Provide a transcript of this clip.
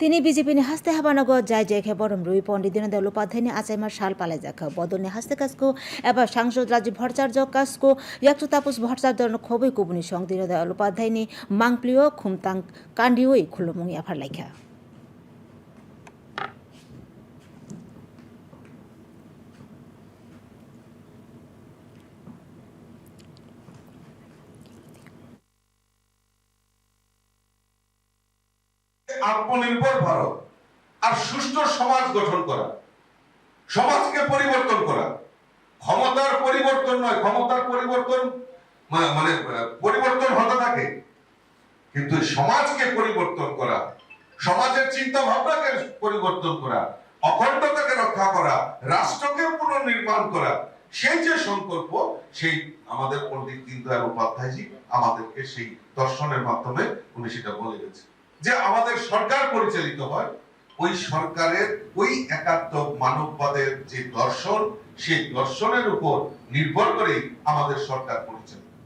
তিনি বিজেপিनि हस्ते हाबानग जाय जेखे बरम रुई पण्डित दीनदयाल उपाध्यायले आचैमा साल पाले जाख बदलने हस्ते काजको एबा सांसद राजीव भट्टाचार्य काजको याक्सु तापस भट्टाचार्य खबै कुबुनि सङ्घ दीनदयाल उपाध्यायनि माङप्लियो खुमताङ काण्डियो खुल्लुमुङ याफार लाइखा আত্মনির্ভর ভারত আর সুষ্ঠু সমাজ গঠন করা, সমাজকে পরিবর্তন করা। ক্ষমতার পরিবর্তন নয়, ক্ষমতার পরিবর্তন মানে পরিবর্তন হতে থাকে। কিন্তু সমাজকে পরিবর্তন করা, সমাজের চিন্তা ভাবনাকে পরিবর্তন করা, অখণ্ডতাকে রক্ষা করা, রাষ্ট্রকে পুনর্নির্মাণ করা, সেই যে সংকল্প, সেই আমাদের পণ্ডিত দীনদয়াল উপাধ্যায়জি আমাদেরকে সেই দর্শনের মাধ্যমে উনি সেটা বলে গেছে যে আমাদের সরকার পরিচালিত হয়, ওই সরকারের ওই একাত্ম মানববাদের যে দর্শন, সেই দর্শনের উপর নির্ভর করেই আমাদের সরকার পরিচালিত